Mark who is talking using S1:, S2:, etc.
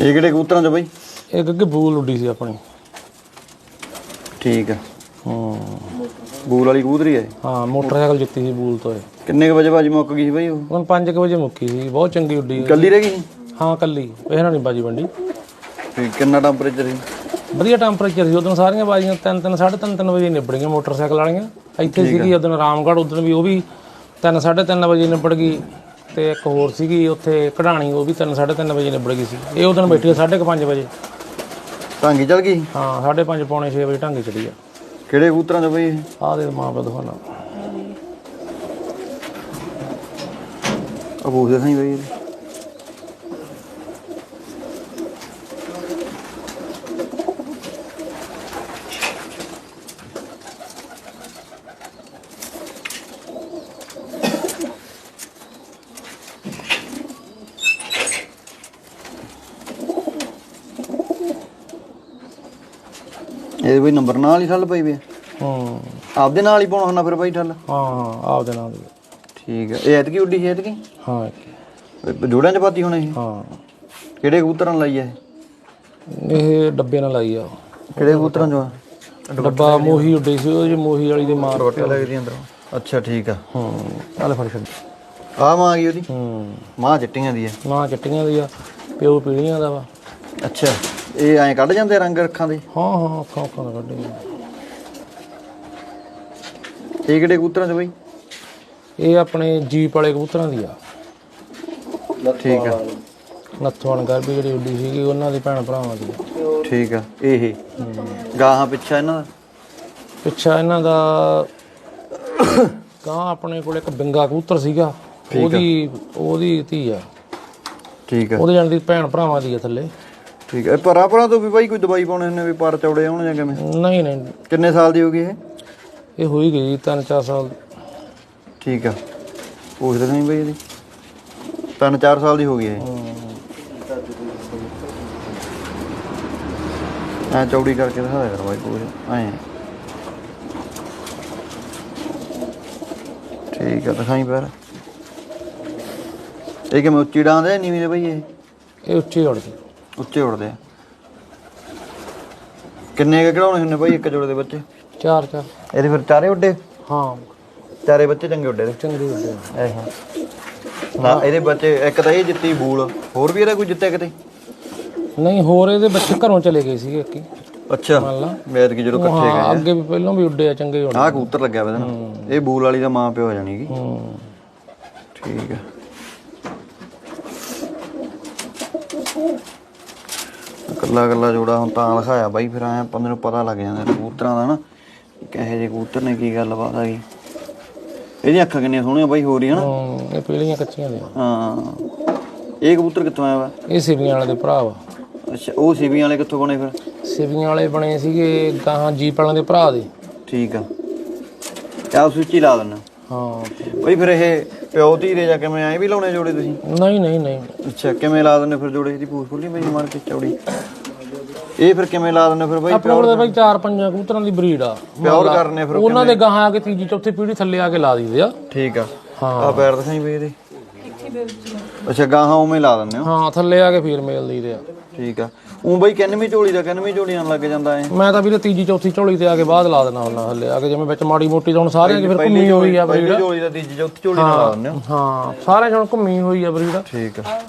S1: ਇਹ ਕਿਹੜੇ ਕਬੂਤਰਾਂ ਚ ਬਾਈ?
S2: ਇਹ ਅੱਗੇ ਬੂਲ ਉੱਡੀ ਸੀ ਆਪਣੀ।
S1: ਠੀਕ ਆ।
S2: ਹੂੰ।
S1: ਬੂਲ ਵਾਲੀ ਕਬੂਤਰੀ ਹੈ
S2: ਹਾਂ ਮੋਟਰਸਾਈਕਲ ਜਿੱਤੀ ਸੀ ਬੂਲ ਤੋਂ ਇਹ।
S1: ਕਿੰਨੇ ਕੁ ਵਜੇ ਬਾਜੀ ਮੁੱਕ ਗਈ ਸੀ ਬਾਈ ਉਹ?
S2: ਹੁਣ 5 ਵਜੇ ਮੁੱਕੀ ਸੀ ਬਹੁਤ ਚੰਗੀ ਉੱਡੀ
S1: ਕੱਲੀ ਰਹਿ ਗਈ
S2: ਹਾਂ ਕੱਲੀ ਇਹਨਾਂ ਨਹੀਂ ਬਾਜੀ ਵੰਡੀ
S1: ਤੇ ਕਿੰਨਾ ਟੈਂਪਰੇਚਰ ਸੀ?
S2: ਵਧੀਆ ਟੈਂਪਰੇਚਰ ਸੀ। ਉਦੋਂ ਸਾਰੀਆਂ ਬਾਜੀਆਂ 3 3 3:30 3 ਵਜੇ ਨਿਬੜ ਮੋਟਰਸਾਈਕਲ ਵਾਲੀਆਂ। ਇੱਥੇ ਸੀਗੀ ਉਦੋਂ ਰਾਮਗੜ੍ਹ ਉਦੋਂ ਵੀ ਉਹ ਵੀ 3 3:30 ਵਜੇ ਨਿਬੜ ਗਈ। ਤੇ ਇੱਕ ਹੋਰ ਸੀਗੀ ਉੱਥੇ ਕਢਾਣੀ ਉਹ ਵੀ 3 3:30 ਵਜੇ ਨਿਬੜ ਗਈ ਸੀ। ਇਹ ਉਦੋਂ ਬੈਠੀ 5:30 ਵਜੇ।
S1: ਢਾਂਗੀ ਚਲ ਗਈ?
S2: ਹਾਂ 5:30 ਪੌਣੇ 6 ਵਜੇ ਢੰਗੇ ਚੜੀ ਆ।
S1: ਕਿਹੜੇ ਕਬੂਤਰਾਂ ਚ ਬਾਈ ਇਹ?
S2: ਆਹ ਦੇ ਮਾਂ ਪਿਓ ਦਿਖਾਉਣਾ।
S1: ਆ ਬੂਲ ਸਹੀ ਬਾਈ ਇਹ ਬਈ ਨੰਬਰ ਨਾਲ ਹੀ ਠੱਲ ਪਈ ਵੀ ਆ।
S2: ਹੂੰ।
S1: ਆਪਦੇ ਨਾਲ ਹੀ ਪਾਉਣਾ ਹੁੰਦਾ ਫਿਰ ਬਾਈ ਠੱਲ।
S2: ਹਾਂ ਹਾਂ ਆਪਦੇ ਨਾਲ ਦੀ
S1: ਠੀਕ ਹੈ ਇਹ ਐਤਕੀ ਉੱਡੀ ਸੀ ਐਤਕੀ?
S2: ਹਾਂ
S1: ਇਹ ਜੋੜਿਆਂ ਚ ਪਾਤੀ ਹੁਣ ਇਹ
S2: ਹਾਂ।
S1: ਕਿਹੜੇ ਕਬੂਤਰਾਂ ਲਾਈ ਹੈ
S2: ਇਹ? ਡੱਬੇ ਨਾਲ ਲਾਈ ਆ।
S1: ਕਿਹੜੇ ਕਬੂਤਰਾਂ ਚੋਂ
S2: ਡੱਬਾ ਮੋਹੀ ਉੱਡੇ ਸੀ ਉਹ ਜੇ ਮੋਹੀ ਵਾਲੀ ਦੇ ਮਾਰ
S1: ਲੱਗਦੀ ਅੰਦਰੋਂ। ਅੱਛਾ ਠੀਕ ਆ।
S2: ਹੂੰ ਆਲੇ ਫੜ ਛੱਡ।
S1: ਆ ਮਾਂ ਆ ਗਈ ਉਹਦੀ?
S2: ਹੂੰ।
S1: ਮਾਂ ਚਿੱਟੀਆਂ ਦੀ ਹੈ
S2: ਮਾਂ ਚਿੱਟੀਆਂ ਦੀ ਆ ਪਿਓ ਪੀੜੀਆਂ ਦਾ ਵਾ।
S1: ਅੱਛਾ। ਇਹ ਐਂ ਕੱਢ ਜਾਂਦੇ ਰੰਗ ਅੱਖਾਂ ਦੇ?
S2: ਹਾਂ ਹਾਂ ਅੱਖਾਂ ਅੱਖਾਂ ਦਾ ਕੱਢੇ
S1: ਇਹ ਕਿਹੜੇ ਕਬੂਤਰਾਂ ਚ ਬਈ?
S2: ਇਹ ਆਪਣੇ ਜੀਪ ਵਾਲੇ ਕਬੂਤਰਾਂ ਦੀ ਆ।
S1: ਠੀਕ ਆ।
S2: ਨੱਥਵਾਨ ਗਰਬੀ ਜਿਹੜੀ ਉੱਡੀ ਸੀਗੀ ਉਹਨਾਂ ਦੀ ਭੈਣ ਭਰਾਵਾਂ ਦੀ।
S1: ਠੀਕ ਆ ਇਹ। ਗਾਹਾਂ ਪਿੱਛਾ ਇਹਨਾਂ ਦਾ?
S2: ਪਿੱਛਾ ਇਹਨਾਂ ਦਾ ਗਾਂ ਆਪਣੇ ਕੋਲ ਇੱਕ ਬਿੰਗਾ ਕਬੂਤਰ ਸੀਗਾ। ਉਹਦੀ ਉਹਦੀ ਧੀ ਆ।
S1: ਠੀਕ ਆ।
S2: ਉਹਦੇ ਜਾਣ ਦੀ ਭੈਣ ਭਰਾਵਾਂ ਦੀ ਆ ਥੱਲੇ।
S1: ਠੀਕ ਆ ਇਹ ਪਰਾਂ ਪਰਾਂ ਤੋਂ ਵੀ ਬਾਈ ਕੋਈ ਦਵਾਈ ਪਾਉਣੇ ਹੁੰਦੇ ਵੀ ਪਰ ਚੌੜੇ ਹੋਣ ਜਾਂ ਕਿਵੇਂ?
S2: ਨਹੀਂ ਨਹੀਂ।
S1: ਕਿੰਨੇ ਸਾਲ ਦੀ ਹੋ ਗਈ ਇਹ?
S2: ਇਹ ਹੋਈ ਗਈ ਤਿੰਨ ਚਾਰ ਸਾਲ
S1: ਠੀਕ ਆ। ਪੁੱਛਦੇ ਨਹੀਂ ਬਈ ਇਹਦੀ। ਤਿੰਨ ਚਾਰ ਸਾਲ ਦੀ ਹੋ ਗਈ ਇਹ। ਐ ਚੌੜੀ ਕਰਕੇ ਦਿਖਾ ਦੇ ਕਰ ਬਾਈ ਪੂਰੇ। ਐ। ਠੀਕ ਆ ਦਿਖਾਈ ਪੈਰ ਇਹ ਕਿਵੇਂ ਉੱਚੀ ਡਾਂਦੇ ਆ ਨੀਵੀਂ ਦੇ ਬਈ ਇਹ?
S2: ਇਹ ਉੱਚੀ ਉੜਦੀ
S1: ਉੱਚੇ ਉੜਦੇ ਆ। ਕਿੰਨੇ ਕੁ ਕਢਾਉਣੇ ਹੁੰਦੇ ਬਾਈ ਇੱਕ ਜੋੜੇ ਦੇ ਬੱਚੇ?
S2: ਚਾਰ ਚਾਰ।
S1: ਇਹਦੇ ਫਿਰ ਚਾਰੇ ਉੱਡੇ?
S2: ਹਾਂ।
S1: ਚਾਰੇ ਬੱਚੇ ਚੰਗੇ ਉੱਡੇ ਦੇ।
S2: ਚੰਗੀ ਉੱਡੇ
S1: ਇਹ ਨਾ ਇਹਦੇ ਬੱਚੇ ਇੱਕ ਤਾਂ ਇਹ ਜਿੱਤੀ ਬੂਲ ਹੋਰ ਵੀ ਇਹਦਾ ਕੋਈ ਜਿੱਤਿਆ ਕਿਤੇ?
S2: ਨਹੀਂ ਹੋਰ ਇਹਦੇ ਬੱਚੇ ਘਰੋਂ ਚਲੇ ਗਏ ਸੀਗੇ ਇੱਕ ਹੀ।
S1: ਅੱਛਾ।
S2: ਮੰਨ ਲਾ।
S1: ਮੈਦ ਕੀ ਜਦੋਂ ਇਕੱਠੇ
S2: ਹਾਂ ਅੱਗੇ ਵੀ ਪਹਿਲਾਂ ਵੀ ਉੱਡੇ ਆ ਚੰਗੇ ਉੱਡੇ
S1: ਆਹ ਕਬੂਤਰ ਲੱਗਿਆ ਵਾ ਇਹਦੇ ਨਾਲ। ਇਹ ਬੂਲ ਵਾਲੀ ਦਾ ਮਾਂ ਪਿਓ ਹੋ ਜਾਣੀਗੀ।
S2: ਹੂੰ।
S1: ਠੀਕ ਹੈ ਕੱਲਾ ਕੱਲਾ ਜੋੜਾ ਹੁਣ ਤਾਂ ਲਿਖਾਇਆ ਬਾਈ ਫਿਰ ਆਇਆ ਬੰਦੇ ਨੂੰ ਪਤਾ ਲੱਗ ਜਾਂਦਾ ਕਬੂਤਰਾਂ ਦਾ ਨਾ ਕਿਹੋ ਜਿਹੇ ਕਬੂਤਰ ਨੇ ਕੀ ਗੱਲਬਾਤ ਹੈਗੀ ਇਹਦੀਆਂ ਅੱਖਾਂ ਕਿੰਨੀਆਂ ਸੋਹਣੀਆਂ ਬਾਈ ਹੋ ਰਹੀ ਹਨਾ
S2: ਹੂੰ, ਇਹ ਪੀਲੀਆਂ ਕੱਚੀਆਂ ਦੀਆਂ
S1: ਹਾਂ ਇਹ ਕਬੂਤਰ ਕਿੱਥੋਂ ਆਇਆ ਵਾ?
S2: ਇਹ ਸਿਵੀਆਂ ਵਾਲੇ ਦੇ ਭਰਾ ਵਾ।
S1: ਅੱਛਾ ਉਹ ਸੀਬੀਆਂ ਵਾਲੇ ਕਿੱਥੋਂ ਬਣੇ ਫਿਰ?
S2: ਸਿਵੀਆਂ ਵਾਲੇ ਬਣੇ ਸੀਗੇ ਗਾਹਾਂ ਜੀਪ ਵਾਲਿਆਂ ਦੇ ਭਰਾ ਦੇ।
S1: ਠੀਕ ਆ। ਆਹ ਸੁੱਚੀ ਲਾ ਦਿੰਨਾ
S2: ਹਾਂ।
S1: ਬਈ ਫਿਰ ਇਹ ਪਿਓ ਧੀਰੇ ਜਾ ਕਿਵੇਂ ਆਏ ਵੀ ਲਾਉਣੇ ਜੋੜੇ ਤੁਸੀਂ?
S2: ਨਹੀਂ ਨਹੀਂ ਨਹੀਂ।
S1: ਅੱਛਾ ਕਿਵੇਂ ਲਾ ਦਿੰਦੇ ਫਿਰ ਜੋੜੇ? ਦੀ ਪੂਛ ਖੁੱਲੀ ਬਈ ਮਾਰ ਕੇ ਚੌੜੀ। ਇਹ ਫਿਰ ਕਿਵੇਂ ਲਾ ਦਿੰਦੇ ਫਿਰ ਬਈ
S2: ਆਪਣੇ ਕੋਲ ਤਾਂ ਬਾਈ ਚਾਰ ਪੰਜਾਂ ਕਬੂਤਰਾਂ ਦੀ ਬਰੀਡ ਆ
S1: ਪਿਓਰ ਕਰਨੇ ਫਿਰ
S2: ਉਹਨਾਂ ਦੇ ਗਾਹਾਂ ਆ ਕੇ ਤੀਜੀ ਚੌਥੀ ਪੀੜੀ ਥੱਲੇ ਆ ਕੇ ਲਾ ਦਈਦੇ ਆ।
S1: ਠੀਕ ਆ।
S2: ਹਾਂ।
S1: ਆ ਪੈਰ ਦਿਖਾਈ ਬਈ ਇਹਦੇ। ਅੱਛਾ ਗਾਹਾਂ ਉਵੇਂ ਲਾ ਦਿੰਦੇ ਹੋ?
S2: ਹਾਂ ਥੱਲੇ ਆ ਕੇ ਫੇਰ ਮੇਲ ਦਈਦੇ ਆ।
S1: ਠੀਕ ਆ। ਉਹ ਬਈ ਕਿੰਨਵੀਂ ਝੋਲੀ ਦਾ ਕਿੰਨਵੀਂ ਝੋਲੀ ਲੱਗ ਜਾਂਦਾ ਐ
S2: ਮੈਂ ਤਾਂ ਵੀਰੇ ਤੀਜੀ ਚੌਥੀ ਝੋਲੀ ਤੇ ਆ ਕੇ ਬਾਅਦ ਲਾ ਦੇਣਾ ਹੁੰਦਾ ਥੱਲੇ ਆ ਕੇ ਜਿਵੇਂ ਵਿੱਚ ਮਾੜੀ ਮੋਟੀ ਤਾਂ ਹੁਣ ਸਾਰਿਆਂ ਦੀ ਫਿਰ ਘੁੰਮੀ ਹੋਈ ਆ ਬਰੀਡ।
S1: ਝੋਲੀ ਦਾ ਤੀਜੀ ਚੌਥੀ ਝੋਲੀ ਨਾਲ ਲਾ ਦਿੰਦੇ ਹੋ?
S2: ਹਾਂ ਸਾਰਿਆਂ ਚ ਹੁਣ ਘੁੰਮੀ ਹੋਈ ਆ ਬਰੀਡ।
S1: ਠੀਕ ਆ।